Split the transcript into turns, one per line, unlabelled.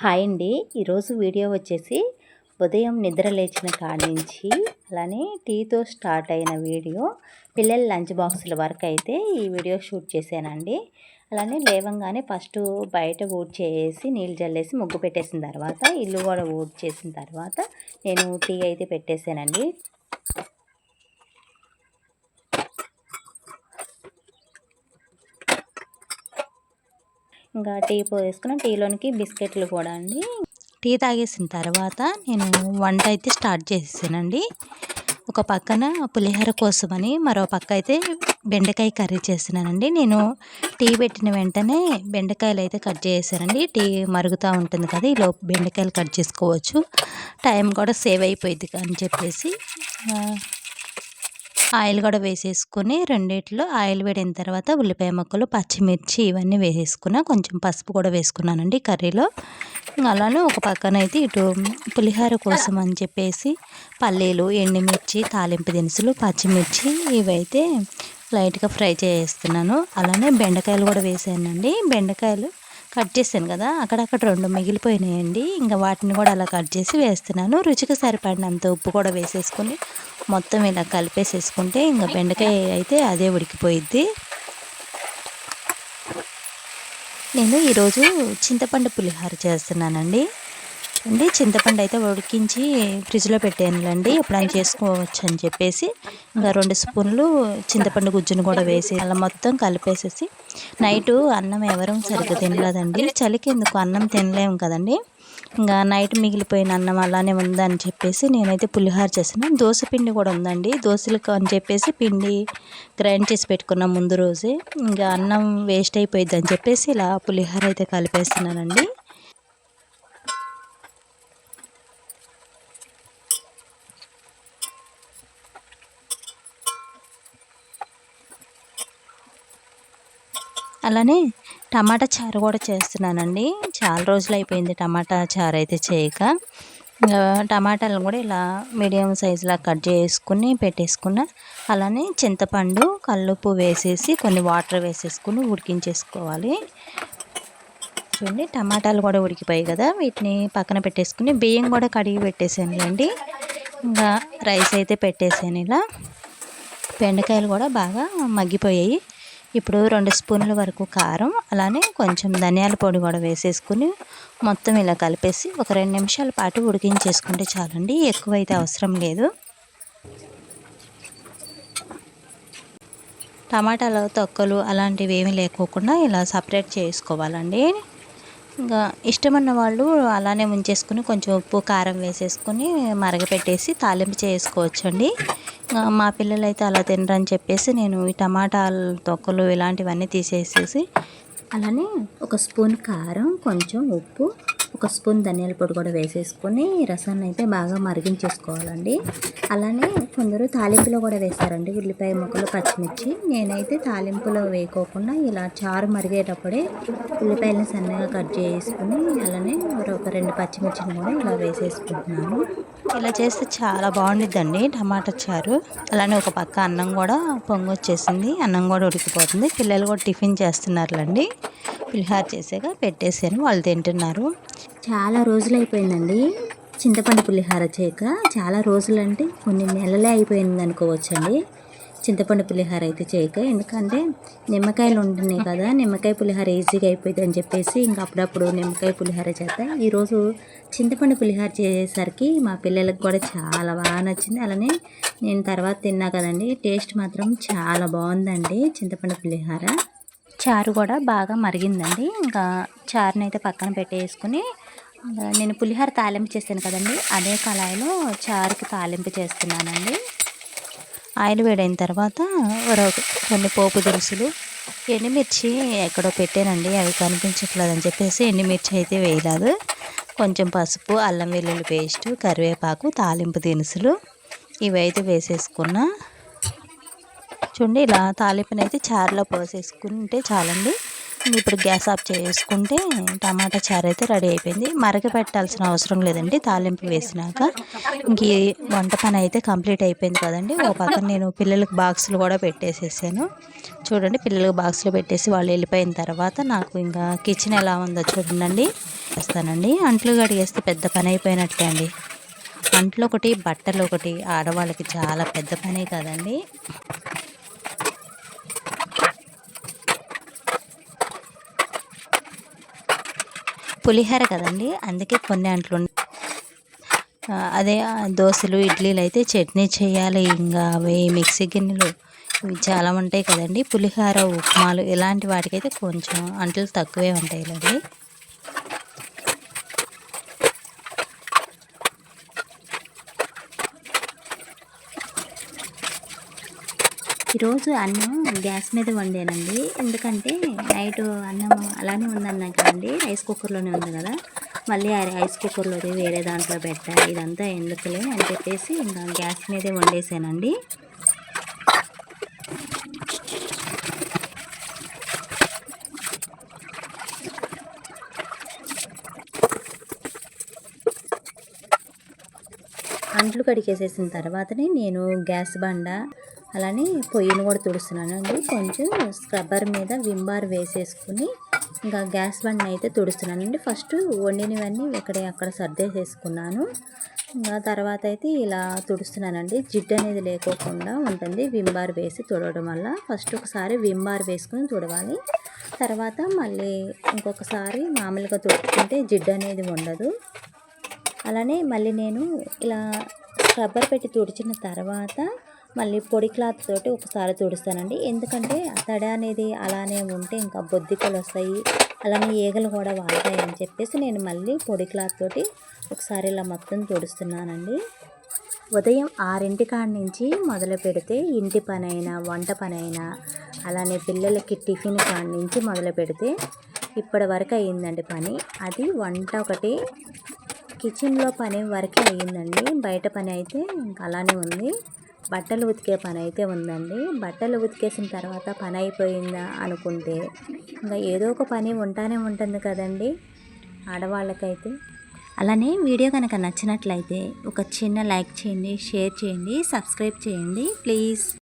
Hi అండి. ఈరోజు video వచ్చేసి ఉదయం నిద్ర లేచిన కాడి నుంచి అలానే టీతో స్టార్ట్ అయిన వీడియో. పిల్లల లంచ్ బాక్సుల వరకు అయితే ఈ వీడియో షూట్ చేశానండి. అలానే లేవంగానే ఫస్ట్ బయట ఊడ్ చేసి నీళ్ళు జల్లేసి ముగ్గు పెట్టేసిన తర్వాత ఇల్లు కూడా ఊడ్ చేసిన తర్వాత నేను టీ అయితే పెట్టేశానండి. ఇంకా టీ పోసుకున్న టీలోనికి బిస్కెట్లు కూడా అండి. టీ తాగేసిన తర్వాత నేను వంట అయితే స్టార్ట్ చేసేసానండి. ఒక పక్కన పులిహోర కోసమని మరో పక్క అయితే బెండకాయ కర్రీ చేసినానండి నేను టీ పెట్టిన వెంటనే బెండకాయలు అయితే కట్ చేసానండి టీ మరుగుతూ ఉంటుంది కదా ఈలో బెండకాయలు కట్ చేసుకోవచ్చు. టైం కూడా సేవ్ అయిపోయింది అని చెప్పేసి ఆయిల్ కూడా వేసేసుకుని రెండిట్లో ఆయిల్ వేడిన తర్వాత ఉల్లిపాయ ముక్కలు పచ్చిమిర్చి ఇవన్నీ వేసేసుకున్నా కొంచెం పసుపు కూడా వేసుకున్నానండి కర్రీలో. అలానే ఒక పక్కన అయితే ఇటు పులిహోర కోసం అని చెప్పేసి పల్లీలు ఎండుమిర్చి తాలింపు దినుసులు పచ్చిమిర్చి ఇవైతే లైట్గా ఫ్రై చేస్తున్నాను అలానే బెండకాయలు కూడా వేసానండి. బెండకాయలు కట్ చేశాను కదా అక్కడక్కడ రెండు మిగిలిపోయినాయండి. ఇంకా వాటిని కూడా అలా కట్ చేసి వేస్తున్నాను. రుచికి సరిపడినంత ఉప్పు కూడా వేసేసుకుని మొత్తం ఇలా కలిపేసేసుకుంటే ఇంకా బెండకాయ అయితే అదే ఉడికిపోయిద్ది. నేను ఈరోజు చింతపండు పులిహోర చేస్తున్నానండి. అండి చింతపండు అయితే ఉడికించి ఫ్రిడ్జ్లో పెట్టానులేండి ఎప్పుడైనా చేసుకోవచ్చు అని చెప్పేసి ఇంకా రెండు స్పూన్లు చింతపండు గుజ్జును కూడా వేసి అలా మొత్తం కలిపేసేసి నైటు అన్నం ఎవరూ సరిగ్గా తినలేదండి. చలికి ఎందుకు అన్నం తినలేము కదండి. ఇంకా నైట్ మిగిలిపోయిన అన్నం అలానే ఉందని చెప్పేసి నేనైతే పులిహోర చేసాను దోశ పిండి కూడా ఉందండి. దోశలకు అని చెప్పేసి పిండి గ్రైండ్ చేసి పెట్టుకున్నాం ముందు రోజే. ఇంకా అన్నం వేస్ట్ అయిపోయింది అని చెప్పేసి ఇలా పులిహోర అయితే కలిపేస్తున్నానండి. అలానే టమాటా చారు కూడా చేస్తున్నానండి. చాలా రోజులు అయిపోయింది టమాటా చారు అయితే చేయక. టమాటాలను కూడా ఇలా మీడియం సైజులా కట్ చేసుకుని పెట్టేసుకున్న. అలానే చింతపండు కల్లుప్పు వేసేసి కొన్ని వాటర్ వేసేసుకుని ఉడికించేసుకోవాలి. చూడండి టమాటాలు కూడా ఉడికిపోయాయి కదా. వీటిని పక్కన పెట్టేసుకుని బియ్యం కూడా కడిగి పెట్టేసానులేండి ఇంకా రైస్ అయితే పెట్టేసాను ఇలా. బెండకాయలు కూడా బాగా మగ్గిపోయాయి. ఇప్పుడు రెండు స్పూన్ల వరకు కారం అలానే కొంచెం ధనియాల పొడి కూడా వేసేసుకుని మొత్తం ఇలా కలిపేసి ఒక రెండు నిమిషాల పాటు ఉడికించేసుకుంటే చాలండి ఎక్కువైతే అవసరం లేదు. టమాటాలు తొక్కలు అలాంటివి ఏమీ లేకోకుండా ఇలా సపరేట్ చేసుకోవాలండి. ఇంకా ఇష్టమన్న వాళ్ళు అలానే ఉంచేసుకుని కొంచెం ఉప్పు కారం వేసేసుకుని మరగపెట్టేసి తాలింపు చేసుకోవచ్చండి. మా పిల్లలు అయితే అలా తినరని చెప్పేసి నేను ఈ టమాటాలు తొక్కలు ఇలాంటివన్నీ తీసేసేసి అలానే ఒక స్పూన్ కారం కొంచెం ఉప్పు ఒక స్పూన్ ధనియాల పొడి కూడా వేసేసుకొని రసాన్ని అయితే బాగా మరిగించేసుకోవాలండి. అలానే కొందరు తాలింపులో కూడా వేస్తారండి ఉల్లిపాయ ముక్కలు పచ్చిమిర్చి. నేనైతే తాలింపులో వేయకోకుండా ఇలా చారు మరిగేటప్పుడే ఉల్లిపాయలను సన్నగా కట్ చేసుకుని అలానే ఒక రెండు పచ్చిమిర్చిని కూడా ఇలా వేసేసుకుంటున్నాను. ఇలా చేస్తే చాలా బాగుండిద్దండి టమాటా చారు. అలానే ఒక పక్క అన్నం కూడా పొంగు వచ్చేసింది అన్నం కూడా ఉడికిపోతుంది. పిల్లలు కూడా టిఫిన్ చేస్తున్నారులండి. పులిహార చేసాక పెట్టేసాను వాళ్ళు తింటున్నారు. చాలా రోజులు అయిపోయిందండి చింతపండు పులిహార చేయక చాలా రోజులు అంటే కొన్ని నెలలే అయిపోయింది అనుకోవచ్చండి. చింతపండు పులిహార అయితే చేయక ఎందుకంటే నిమ్మకాయలు ఉంటున్నాయి కదా నిమ్మకాయ పులిహార ఈజీగా అయిపోయింది అని చెప్పేసి ఇంకా అప్పుడప్పుడు నిమ్మకాయ పులిహార చేస్తా. ఈరోజు చింతపండు పులిహార చేసేసరికి మా పిల్లలకు కూడా చాలా బాగా నచ్చింది. అలానే నేను తర్వాత తిన్నా కదండి టేస్ట్ మాత్రం చాలా బాగుందండి చింతపండు పులిహార. చారు కూడా బాగా మరిగిందండి. ఇంకా చారుని అయితే పక్కన పెట్టేసుకుని నేను పులిహోర తాలింపు చేశాను కదండి. అదే కళాయిలో చారుకి తాలింపు చేస్తున్నానండి. ఆయిల్ వేడైన తర్వాత కొన్ని పోపు దినుసులు ఎండుమిర్చి ఎక్కడో పెట్టానండి. అవి కనిపించట్లేదు అని చెప్పేసి ఎండుమిర్చి అయితే వేయలేదు. కొంచెం పసుపు అల్లం వెల్లుల్లి పేస్టు కరివేపాకు తాలింపు దినుసులు ఇవి అయితే వేసేసుకున్నా. చూడండి ఇలా తాలింపుని అయితే చారులో పోసేసుకుంటే చాలండి. ఇప్పుడు గ్యాస్ ఆఫ్ చేసుకుంటే టమాటా చారు అయితే రెడీ అయిపోయింది. మరగ పెట్టాల్సిన అవసరం లేదండి తాలింపు వేసినాక. ఇంక ఈ వంట పని అయితే కంప్లీట్ అయిపోయింది కదండి. ఒక పక్కన నేను పిల్లలకు బాక్సులు కూడా పెట్టేసేసాను. చూడండి పిల్లలకు బాక్సులు పెట్టేసి వాళ్ళు వెళ్ళిపోయిన తర్వాత నాకు ఇంకా కిచెన్ ఎలా ఉందో చూడండి వేస్తానండి అంట్లు కడిగేస్తే పెద్ద పని అయిపోయినట్టే అండి. అంట్లు ఒకటి బట్టలు ఒకటి ఆడవాళ్ళకి చాలా పెద్ద పనే కదండి. పులిహోర కదండి అందుకే కొన్ని అంట్లు అదే దోశలు ఇడ్లీలు అయితే చట్నీ చేయాలి. ఇంకా అవి మిక్సీ గిన్నెలు ఇవి చాలా ఉంటాయి కదండి. పులిహోర ఉప్మాలు ఇలాంటి వాటికైతే కొంచెం అంట్లు తక్కువే ఉంటాయిలేండి. ఈరోజు అన్నం గ్యాస్ మీద వండానండి. ఎందుకంటే నైట్ అన్నం అలానే ఉందన్నాం కదండి. రైస్ కుక్కర్లోనే ఉంది కదా. మళ్ళీ ఆ రైస్ కుక్కర్లోది వేరే దాంట్లో పెట్టాలి ఇదంతా ఎందుకులే అని చెప్పేసి ఇంకా గ్యాస్ మీదే వండేసానండి. అంట్లు కడిగేసేసిన తర్వాతనే నేను గ్యాస్ బండ అలానే పొయ్యిని కూడా తుడుస్తున్నాను అండి కొంచెం స్క్రబ్బర్ మీద వింబార్ వేసేసుకుని ఇంకా గ్యాస్ బండ అయితే తుడుస్తున్నానండి. ఫస్ట్ వండినవన్నీ ఇక్కడ అక్కడ సర్దేసేసుకున్నాను. ఇంకా తర్వాత అయితే ఇలా తుడుస్తున్నానండి. జిడ్డు అనేది లేకోకుండా ఉంటుంది వింబార్ వేసి తుడవడం వల్ల. ఫస్ట్ ఒకసారి వింబార్ వేసుకుని తుడవాలి. తర్వాత మళ్ళీ ఇంకొకసారి మామూలుగా తుడుచుకుంటే జిడ్డు అనేది ఉండదు. అలానే మళ్ళీ నేను ఇలా స్క్రబ్బర్ పెట్టి తుడిచిన తర్వాత మళ్ళీ పొడి క్లాత్ తోటి ఒకసారి తుడుస్తానండి. ఎందుకంటే తడ తడి అనేది అలానే ఉంటే ఇంకా బొద్దికలు వస్తాయి అలానే ఈగలు కూడా వాడతాయి అని చెప్పేసి నేను మళ్ళీ పొడి క్లాత్ తోటి ఒకసారి ఇలా మొత్తం తుడుస్తున్నానండి. ఉదయం ఆరింటి కాడ నుంచి మొదలు పెడితే ఇంటి పనైనా వంట పనైనా అలానే పిల్లలకి టిఫిన్ కాడ నుంచి మొదలు పెడితే ఇప్పటి వరకు అయ్యిందండి పని. అది వంట ఒకటి కిచెన్లో పని వరకే అయ్యిందండి. బయట పని అయితే ఇంకా అలానే ఉంది. బట్టలు ఉతికే పని అయితే ఉందండి. బట్టలు ఉతికేసిన తర్వాత పని అయిపోయిందా అనుకుంటే ఇంకా ఏదో ఒక పని ఉంటానే ఉంటుంది కదండి ఆడవాళ్ళకైతే. అలానే వీడియో కనుక నచ్చినట్లయితే ఒక చిన్న లైక్ చేయండి షేర్ చేయండి సబ్స్క్రైబ్ చేయండి ప్లీజ్.